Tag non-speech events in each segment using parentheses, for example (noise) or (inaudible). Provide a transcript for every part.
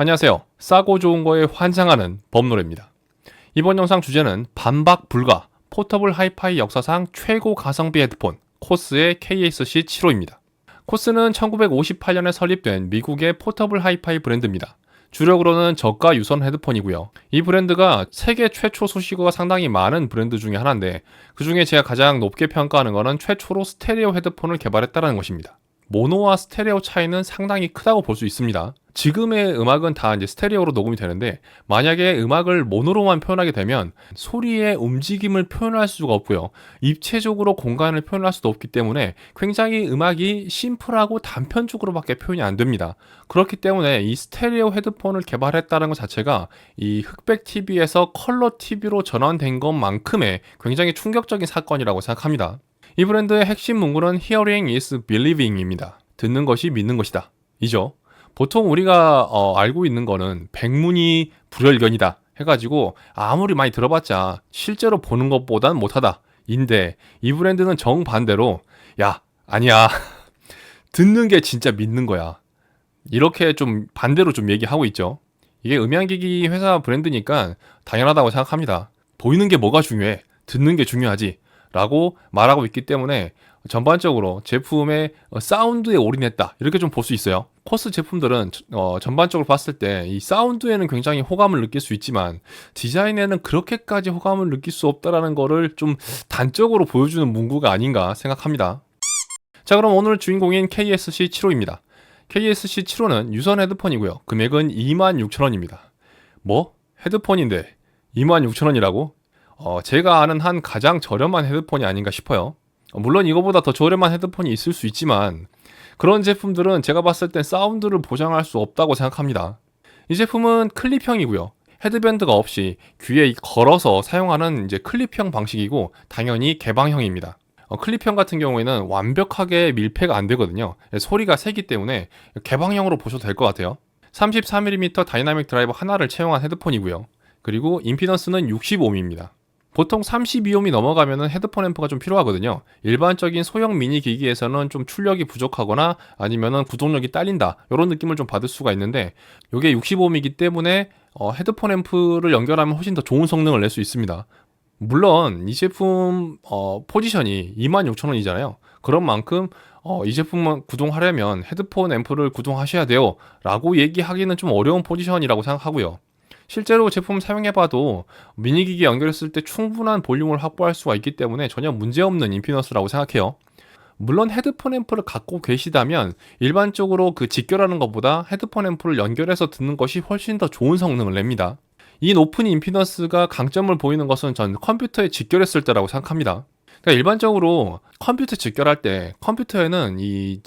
안녕하세요. 싸고 좋은 거에 환장하는 범노래입니다. 이번 영상 주제는 반박 불가 포터블 하이파이 역사상 최고 가성비 헤드폰 코스의 KSC75입니다. 코스는 1958년에 설립된 미국의 포터블 하이파이 브랜드입니다. 주력으로는 저가 유선 헤드폰이고요. 이 브랜드가 세계 최초 수식어가 상당히 많은 브랜드 중에 하나인데 그 중에 제가 가장 높게 평가하는 것은 최초로 스테레오 헤드폰을 개발했다는 것입니다. 모노와 스테레오 차이는 상당히 크다고 볼 수 있습니다. 지금의 음악은 다 이제 스테레오로 녹음이 되는데 만약에 음악을 모노로만 표현하게 되면 소리의 움직임을 표현할 수가 없고요. 입체적으로 공간을 표현할 수도 없기 때문에 굉장히 음악이 심플하고 단편적으로밖에 표현이 안 됩니다. 그렇기 때문에 이 스테레오 헤드폰을 개발했다는 것 자체가 이 흑백 TV에서 컬러 TV로 전환된 것만큼의 굉장히 충격적인 사건이라고 생각합니다. 이 브랜드의 핵심 문구는 Hearing is Believing입니다. 듣는 것이 믿는 것이다. 이죠. 보통 우리가 어, 알고 있는 거는 백문이 불여일견이다 해가지고 아무리 많이 들어봤자 실제로 보는 것보단 못하다. 인데 이 브랜드는 정반대로 야 아니야 (laughs) 듣는 게 진짜 믿는 거야. 이렇게 좀 반대로 좀 얘기하고 있죠. 이게 음향기기 회사 브랜드니까 당연하다고 생각합니다. 보이는 게 뭐가 중요해? 듣는 게 중요하지. 라고 말하고 있기 때문에 전반적으로 제품의 어, 사운드에 올인했다 이렇게 좀 볼 수 있어요. 코스 제품들은 어, 전반적으로 봤을 때 이 사운드에는 굉장히 호감을 느낄 수 있지만 디자인에는 그렇게까지 호감을 느낄 수 없다라는 거를 좀 단적으로 보여주는 문구가 아닌가 생각합니다. 자 그럼 오늘 주인공인 KSC75입니다. KSC75는 유선 헤드폰이고요. 금액은 26,000원입니다. 뭐? 헤드폰인데 26,000원이라고? 어, 제가 아는 한 가장 저렴한 헤드폰이 아닌가 싶어요. 어, 물론 이거보다 더 저렴한 헤드폰이 있을 수 있지만 그런 제품들은 제가 봤을 땐 사운드를 보장할 수 없다고 생각합니다. 이 제품은 클립형이고요. 헤드밴드가 없이 귀에 걸어서 사용하는 이제 클립형 방식이고 당연히 개방형입니다. 어, 클립형 같은 경우에는 완벽하게 밀폐가 안 되거든요. 소리가 세기 때문에 개방형으로 보셔도 될 것 같아요. 33mm 다이나믹 드라이버 하나를 채용한 헤드폰이고요. 그리고 임피던스는 65mm입니다. 보통 32ohm이 넘어가면 헤드폰 앰프가 좀 필요하거든요. 일반적인 소형 미니 기기에서는 좀 출력이 부족하거나 아니면은 구동력이 딸린다. 이런 느낌을 좀 받을 수가 있는데 이게 65ohm이기 때문에 어, 헤드폰 앰프를 연결하면 훨씬 더 좋은 성능을 낼 수 있습니다. 물론 이 제품 어, 포지션이 26,000원이잖아요. 그런 만큼 어, 이 제품만 구동하려면 헤드폰 앰프를 구동하셔야 돼요. 라고 얘기하기는 좀 어려운 포지션이라고 생각하고요. 실제로 제품 사용해봐도 미니기기 연결했을 때 충분한 볼륨을 확보할 수가 있기 때문에 전혀 문제없는 인피너스라고 생각해요. 물론 헤드폰 앰프를 갖고 계시다면 일반적으로 그 직결하는 것보다 헤드폰 앰프를 연결해서 듣는 것이 훨씬 더 좋은 성능을 냅니다. 이 높은 임피던스가 강점을 보이는 것은 전 컴퓨터에 직결했을 때라고 생각합니다. 그러니까 일반적으로 컴퓨터 직결할 때 컴퓨터에는 이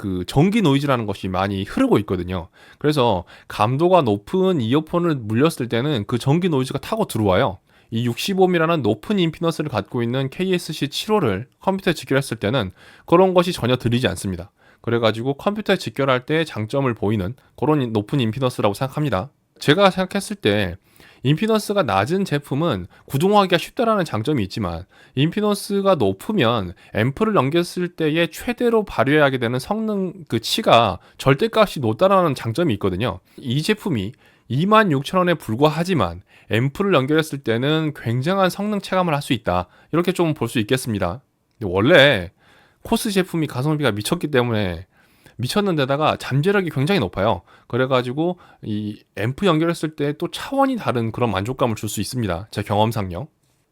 그 전기 노이즈라는 것이 많이 흐르고 있거든요. 그래서 감도가 높은 이어폰을 물렸을 때는 그 전기 노이즈가 타고 들어와요. 이 65mm라는 높은 임피던스를 갖고 있는 KSC75를 컴퓨터에 직결했을 때는 그런 것이 전혀 들리지 않습니다. 그래가지고 컴퓨터에 직결할 때 장점을 보이는 그런 높은 임피던스라고 생각합니다. 제가 생각했을 때 임피던스가 낮은 제품은 구동하기가 쉽다라는 장점이 있지만 임피던스가 높으면 앰프를 넘겼을 때에 최대로 발휘하게 되는 성능 그 치가 절대값이 높다라는 장점이 있거든요. 이 제품이 26,000원에 불과하지만 앰프를 연결했을 때는 굉장한 성능 체감을 할 수 있다. 이렇게 좀 볼 수 있겠습니다. 원래 코스 제품이 가성비가 미쳤기 때문에 미쳤는데다가 잠재력이 굉장히 높아요. 그래가지고 이 앰프 연결했을 때 또 차원이 다른 그런 만족감을 줄 수 있습니다. 제 경험상요.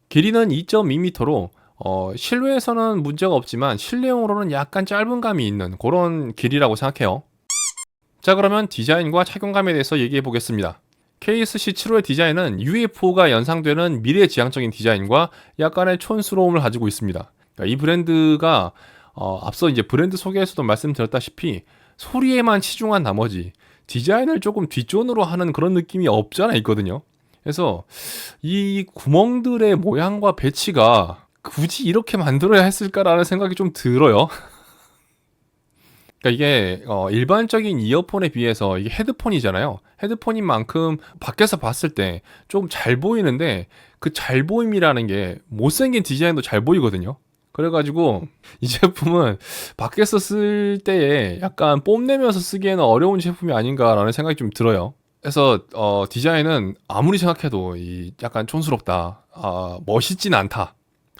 길이는 2.2m로 어, 실외에서는 문제가 없지만 실내용으로는 약간 짧은 감이 있는 그런 길이라고 생각해요. 자 그러면 디자인과 착용감에 대해서 얘기해 보겠습니다. KSC75의 디자인은 UFO가 연상되는 미래지향적인 디자인과 약간의 촌스러움을 가지고 있습니다. 그러니까 이 브랜드가 어, 앞서 이제 브랜드 소개에서도 말씀드렸다시피 소리에만 치중한 나머지 디자인을 조금 뒷전으로 하는 그런 느낌이 없잖아 있거든요. 그래서 이 구멍들의 모양과 배치가 굳이 이렇게 만들어야 했을까라는 생각이 좀 들어요. 그러니까 이게 어 일반적인 이어폰에 비해서 이게 헤드폰이잖아요. 헤드폰인 만큼 밖에서 봤을 때 좀 잘 보이는데 그 잘 보임이라는 게 못생긴 디자인도 잘 보이거든요. 그래가지고 이 제품은 밖에서 쓸 때에 약간 뽐내면서 쓰기에는 어려운 제품이 아닌가라는 생각이 좀 들어요. 그래서 어, 디자인은 아무리 생각해도 이 약간 촌스럽다, 아, 멋있진 않다,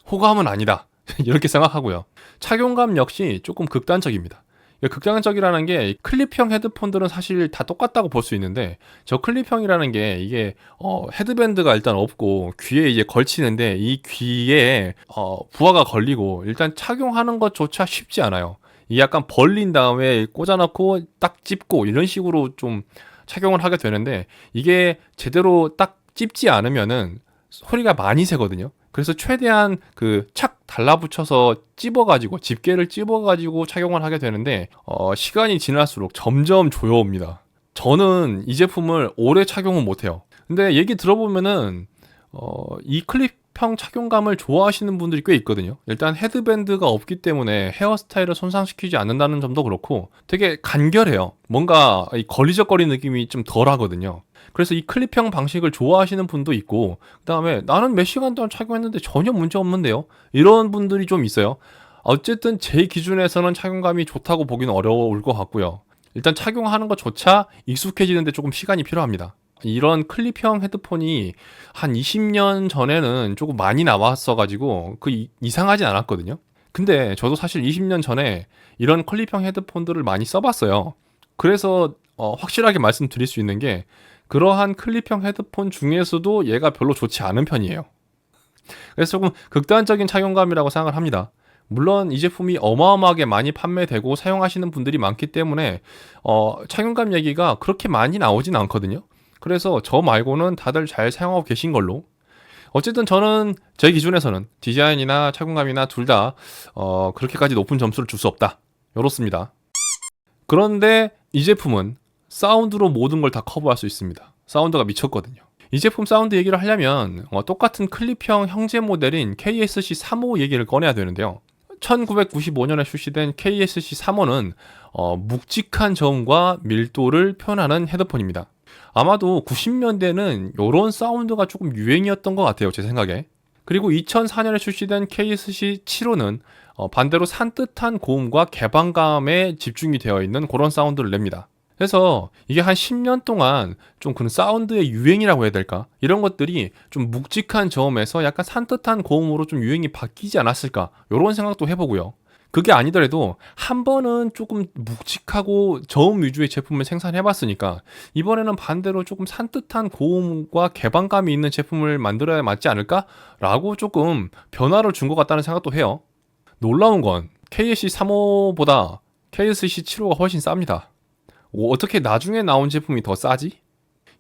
호감은 아니다 (laughs) 이렇게 생각하고요. 착용감 역시 조금 극단적입니다. 극단적이라는 게 클립형 헤드폰들은 사실 다 똑같다고 볼 수 있는데 저 클립형이라는 게 이게 어, 헤드밴드가 일단 없고 귀에 이제 걸치는데 이 귀에 어, 부하가 걸리고 일단 착용하는 것조차 쉽지 않아요. 이 약간 벌린 다음에 꽂아놓고 딱 찝고 이런 식으로 좀 착용을 하게 되는데 이게 제대로 딱 찝지 않으면은 소리가 많이 새거든요. 그래서 최대한 그 착 달라붙여서 찝어가지고 집게를 찝어가지고 착용을 하게 되는데 어, 시간이 지날수록 점점 조여옵니다. 저는 이 제품을 오래 착용은 못해요. 근데 얘기 들어보면은 어, 이 클립형 착용감을 좋아하시는 분들이 꽤 있거든요. 일단 헤드밴드가 없기 때문에 헤어스타일을 손상시키지 않는다는 점도 그렇고 되게 간결해요. 뭔가 이 걸리적거리는 느낌이 좀 덜 하거든요. 그래서 이 클립형 방식을 좋아하시는 분도 있고 그다음에 나는 몇 시간 동안 착용했는데 전혀 문제 없는데요. 이런 분들이 좀 있어요. 어쨌든 제 기준에서는 착용감이 좋다고 보기는 어려울 것 같고요. 일단 착용하는 것조차 익숙해지는데 조금 시간이 필요합니다. 이런 클립형 헤드폰이 한 20년 전에는 조금 많이 나왔어가지고 그 이, 이상하진 않았거든요. 근데 저도 사실 20년 전에 이런 클립형 헤드폰들을 많이 써봤어요. 그래서 어, 확실하게 말씀드릴 수 있는 게 그러한 클립형 헤드폰 중에서도 얘가 별로 좋지 않은 편이에요. 그래서 조금 극단적인 착용감이라고 생각을 합니다. 물론 이 제품이 어마어마하게 많이 판매되고 사용하시는 분들이 많기 때문에 어, 착용감 얘기가 그렇게 많이 나오진 않거든요. 그래서 저 말고는 다들 잘 사용하고 계신 걸로. 어쨌든 저는 제 기준에서는 디자인이나 착용감이나 둘다 어, 그렇게까지 높은 점수를 줄 수 없다. 이렇습니다. 그런데 이 제품은 사운드로 모든 걸 다 커버할 수 있습니다. 사운드가 미쳤거든요. 이 제품 사운드 얘기를 하려면 어, 똑같은 클립형 형제 모델인 KSC35 얘기를 꺼내야 되는데요. 1995년에 출시된 KSC35는 어, 묵직한 저음과 밀도를 표현하는 헤드폰입니다. 아마도 90년대는 이런 사운드가 조금 유행이었던 것 같아요, 제 생각에. 그리고 2004년에 출시된 KSC75는 어, 반대로 산뜻한 고음과 개방감에 집중이 되어 있는 그런 사운드를 냅니다. 그래서 이게 한 10년 동안 좀 그런 사운드의 유행이라고 해야 될까? 이런 것들이 좀 묵직한 저음에서 약간 산뜻한 고음으로 좀 유행이 바뀌지 않았을까? 이런 생각도 해보고요. 그게 아니더라도 한 번은 조금 묵직하고 저음 위주의 제품을 생산해 봤으니까 이번에는 반대로 조금 산뜻한 고음과 개방감이 있는 제품을 만들어야 맞지 않을까라고 조금 변화를 준 것 같다는 생각도 해요. 놀라운 건 KSC35보다 KSC75가 훨씬 쌉니다. 어떻게 나중에 나온 제품이 더 싸지?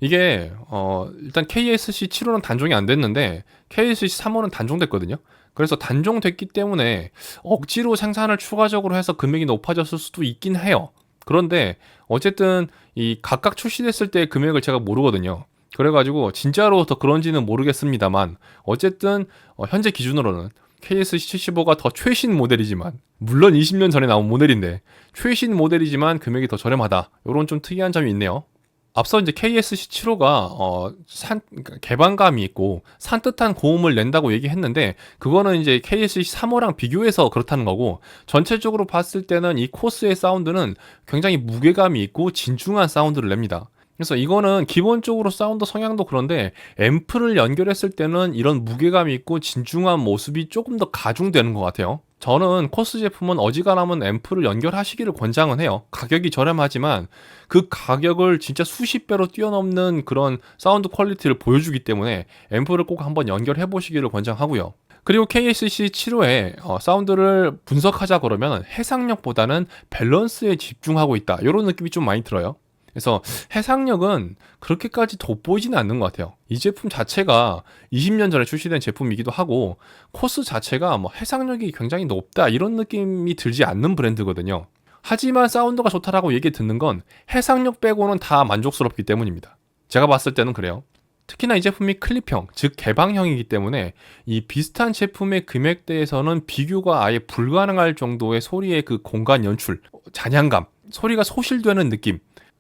이게 어 일단 KSC 7호는 단종이 안 됐는데 KSC 3호는 단종됐거든요. 그래서 단종됐기 때문에 억지로 생산을 추가적으로 해서 금액이 높아졌을 수도 있긴 해요. 그런데 어쨌든 이 각각 출시됐을 때 금액을 제가 모르거든요. 그래가지고 진짜로 더 그런지는 모르겠습니다만 어쨌든 어 현재 기준으로는 KS75가 더 최신 모델이지만 물론 20년 전에 나온 모델인데 최신 모델이지만 금액이 더 저렴하다. 이런 좀 특이한 점이 있네요. 앞서 이제 KSC75가 어, 산, 그러니까 개방감이 있고 산뜻한 고음을 낸다고 얘기했는데 그거는 이제 KSC35랑 비교해서 그렇다는 거고 전체적으로 봤을 때는 이 코스의 사운드는 굉장히 무게감이 있고 진중한 사운드를 냅니다. 그래서 이거는 기본적으로 사운드 성향도 그런데 앰프를 연결했을 때는 이런 무게감이 있고 진중한 모습이 조금 더 가중되는 것 같아요. 저는 코스 제품은 어지간하면 앰프를 연결하시기를 권장은 해요. 가격이 저렴하지만 그 가격을 진짜 수십 배로 뛰어넘는 그런 사운드 퀄리티를 보여주기 때문에 앰프를 꼭 한번 연결해 보시기를 권장하고요. 그리고 KSC 7호에 어, 사운드를 분석하자 그러면 해상력보다는 밸런스에 집중하고 있다. 이런 느낌이 좀 많이 들어요. 그래서 해상력은 그렇게까지 돋보이지는 않는 것 같아요. 이 제품 자체가 20년 전에 출시된 제품이기도 하고 코스 자체가 뭐 해상력이 굉장히 높다 이런 느낌이 들지 않는 브랜드거든요. 하지만 사운드가 좋다라고 얘기 듣는 건 해상력 빼고는 다 만족스럽기 때문입니다. 제가 봤을 때는 그래요. 특히나 이 제품이 클립형, 즉 개방형이기 때문에 이 비슷한 제품의 금액대에서는 비교가 아예 불가능할 정도의 소리의 그 공간 연출, 잔향감, 소리가 소실되는 느낌,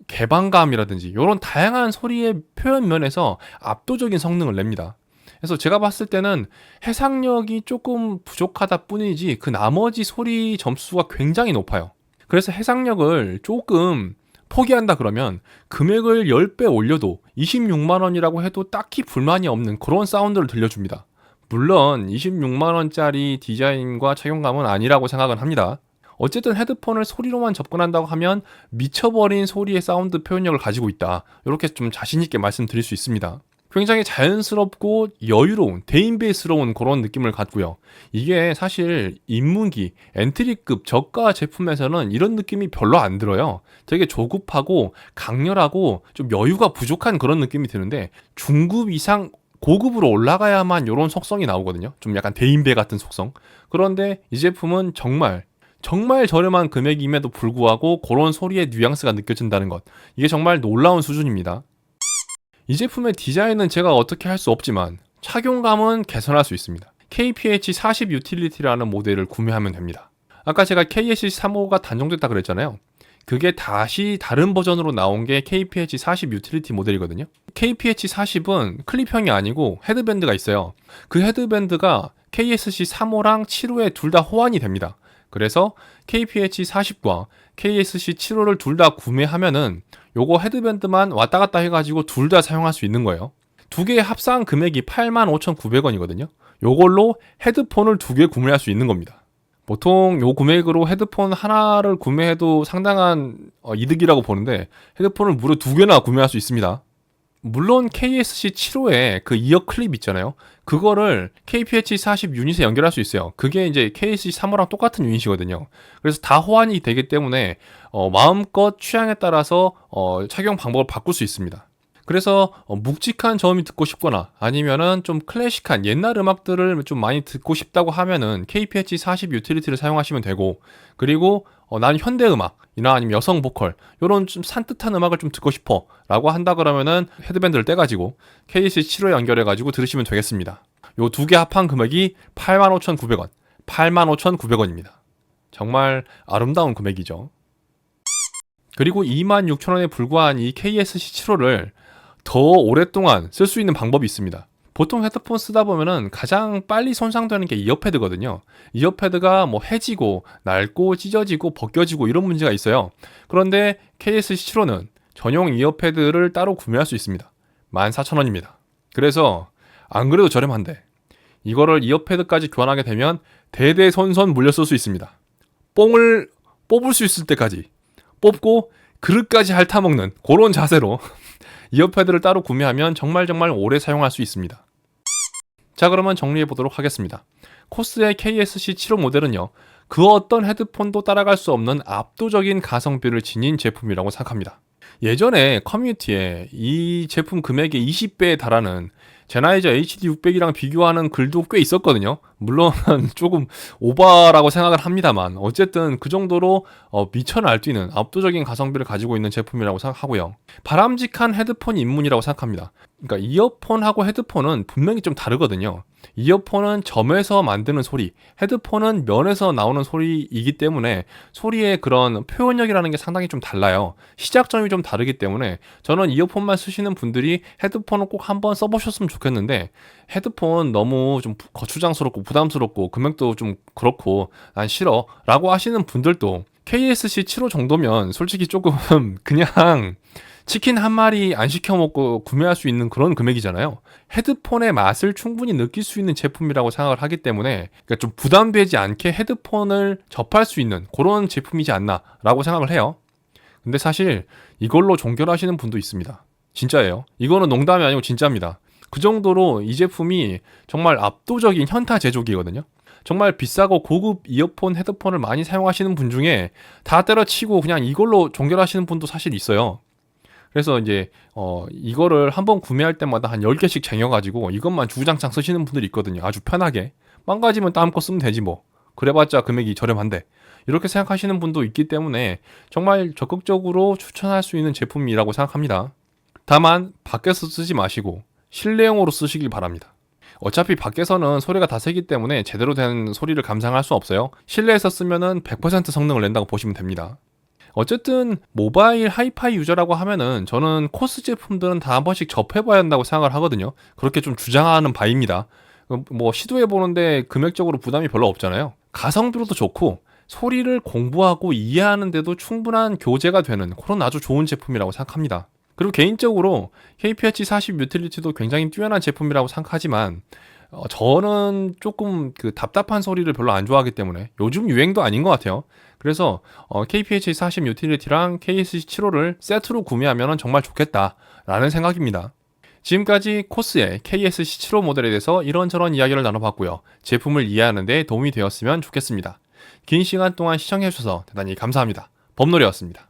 개방감이라든지 이런 다양한 소리의 표현 면에서 압도적인 성능을 냅니다. 그래서 제가 봤을 때는 해상력이 조금 부족하다 뿐이지 그 나머지 소리 점수가 굉장히 높아요. 그래서 해상력을 조금 포기한다 그러면 금액을 10배 올려도 26만원이라고 해도 딱히 불만이 없는 그런 사운드를 들려줍니다. 물론 26만원짜리 디자인과 착용감은 아니라고 생각은 합니다. 어쨌든 헤드폰을 소리로만 접근한다고 하면 미쳐버린 소리의 사운드 표현력을 가지고 있다. 이렇게 좀 자신있게 말씀드릴 수 있습니다. 굉장히 자연스럽고 여유로운 대인배스러운 그런 느낌을 갖고요. 이게 사실 입문기 엔트리급 저가 제품에서는 이런 느낌이 별로 안 들어요. 되게 조급하고 강렬하고 좀 여유가 부족한 그런 느낌이 드는데 중급 이상 고급으로 올라가야만 이런 속성이 나오거든요. 좀 약간 대인배 같은 속성. 그런데 이 제품은 정말 정말 저렴한 금액임에도 불구하고 그런 소리의 뉘앙스가 느껴진다는 것. 이게 정말 놀라운 수준입니다. 이 제품의 디자인은 제가 어떻게 할 수 없지만 착용감은 개선할 수 있습니다. KPH40 유틸리티라는 모델을 구매하면 됩니다. 아까 제가 KS35가 단종됐다 그랬잖아요. 그게 다시 다른 버전으로 나온 게 KPH40 유틸리티 모델이거든요. KPH40은 클립형이 아니고 헤드밴드가 있어요. 그 헤드밴드가 KSC35랑 7호에 둘 다 호환이 됩니다. 그래서 KPH40과 KSC75를 둘 다 구매하면은 요거 헤드밴드만 왔다 갔다 해가지고 둘 다 사용할 수 있는 거예요. 두 개의 합산 금액이 85,900원이거든요. 요걸로 헤드폰을 두 개 구매할 수 있는 겁니다. 보통 요 금액으로 헤드폰 하나를 구매해도 상당한 어, 이득이라고 보는데 헤드폰을 무려 두 개나 구매할 수 있습니다. 물론 KSC75에 그 이어 클립 있잖아요. 그거를 KPH40 유닛에 연결할 수 있어요. 그게 이제 KSC35랑 똑같은 유닛이거든요. 그래서 다 호환이 되기 때문에 어, 마음껏 취향에 따라서 어, 착용 방법을 바꿀 수 있습니다. 그래서 어, 묵직한 저음이 듣고 싶거나 아니면은 좀 클래식한 옛날 음악들을 좀 많이 듣고 싶다고 하면은 KPH40 유틸리티를 사용하시면 되고 그리고 어, 난 현대 음악이나 아니면 여성 보컬 이런 좀 산뜻한 음악을 좀 듣고 싶어라고 한다 그러면은 헤드밴드를 떼가지고 KC7호 연결해가지고 들으시면 되겠습니다. 요 두 개 합한 금액이 85,900원, 85,900원입니다. 정말 아름다운 금액이죠. 그리고 26,000원에 불과한 이 KSC7호를 더 오랫동안 쓸 수 있는 방법이 있습니다. 보통 헤드폰 쓰다 보면은 가장 빨리 손상되는 게 이어패드거든요. 이어패드가 뭐 해지고 낡고 찢어지고 벗겨지고 이런 문제가 있어요. 그런데 KS7호는 전용 이어패드를 따로 구매할 수 있습니다. 14,000원입니다. 그래서 안 그래도 저렴한데 이거를 이어패드까지 교환하게 되면 대대손손 쓸수 있습니다. 뽕을 뽑을 수 있을 때까지 뽑고 그릇까지 핥아먹는 그런 자세로 이어패드를 따로 구매하면 정말 정말 오래 사용할 수 있습니다. 자 그러면 정리해 보도록 하겠습니다. 코스의 KSC75 모델은요. 그 어떤 헤드폰도 따라갈 수 없는 압도적인 가성비를 지닌 제품이라고 생각합니다. 예전에 커뮤니티에 이 제품 금액의 20배에 달하는 제나이저 HD600이랑 비교하는 글도 꽤 있었거든요. 물론 (laughs) 조금 오바라고 생각을 합니다만 어쨌든 그 정도로 어, 미쳐 날뛰는 압도적인 가성비를 가지고 있는 제품이라고 생각하고요. 바람직한 헤드폰 입문이라고 생각합니다. 그러니까 이어폰하고 헤드폰은 분명히 좀 다르거든요. 이어폰은 점에서 만드는 소리, 헤드폰은 면에서 나오는 소리이기 때문에 소리의 그런 표현력이라는 게 상당히 좀 달라요. 시작점이 좀 다르기 때문에 저는 이어폰만 쓰시는 분들이 헤드폰을 꼭 한번 써보셨으면 좋겠는데 헤드폰 너무 좀 거추장스럽고 부담스럽고 금액도 좀 그렇고 난 싫어 라고 하시는 분들도 KSC 7호 정도면 솔직히 조금 (laughs) 그냥 치킨 한 마리 안 시켜 먹고 구매할 수 있는 그런 금액이잖아요. 헤드폰의 맛을 충분히 느낄 수 있는 제품이라고 생각을 하기 때문에 그러니까 좀 부담되지 않게 헤드폰을 접할 수 있는 그런 제품이지 않나라고 생각을 해요. 근데 사실 이걸로 종결하시는 분도 있습니다. 진짜예요. 이거는 농담이 아니고 진짜입니다. 그 정도로 이 제품이 정말 압도적인 현타 제조기거든요. 정말 비싸고 고급 이어폰, 헤드폰을 많이 사용하시는 분 중에 다 때려치고 그냥 이걸로 종결하시는 분도 사실 있어요. 그래서 이제 어 이거를 한번 구매할 때마다 한 10개씩 쟁여 가지고 이것만 주구장창 쓰시는 분들이 있거든요. 아주 편하게. 망가지면 다음 거 쓰면 되지 뭐. 그래봤자 금액이 저렴한데. 이렇게 생각하시는 분도 있기 때문에 정말 적극적으로 추천할 수 있는 제품이라고 생각합니다. 다만 밖에서 쓰지 마시고 실내용으로 쓰시길 바랍니다. 어차피 밖에서는 소리가 다 세기 때문에 제대로 된 소리를 감상할 수 없어요. 실내에서 쓰면은 100% 성능을 낸다고 보시면 됩니다. 어쨌든 모바일 하이파이 유저라고 하면은 저는 코스 제품들은 다 한 번씩 접해봐야 한다고 생각을 하거든요. 그렇게 좀 주장하는 바입니다. 뭐 시도해 보는데 금액적으로 부담이 별로 없잖아요. 가성비로도 좋고 소리를 공부하고 이해하는데도 충분한 교재가 되는 그런 아주 좋은 제품이라고 생각합니다. 그리고 개인적으로 KPH40 유틸리티도 굉장히 뛰어난 제품이라고 생각하지만 어, 저는 조금 그 답답한 소리를 별로 안 좋아하기 때문에 요즘 유행도 아닌 것 같아요. 그래서 어, KPH40 유틸리티랑 KSC75를 세트로 구매하면 정말 좋겠다라는 생각입니다. 지금까지 코스의 KSC75 모델에 대해서 이런저런 이야기를 나눠봤고요. 제품을 이해하는 데 도움이 되었으면 좋겠습니다. 긴 시간 동안 시청해주셔서 대단히 감사합니다. 범놀이였습니다.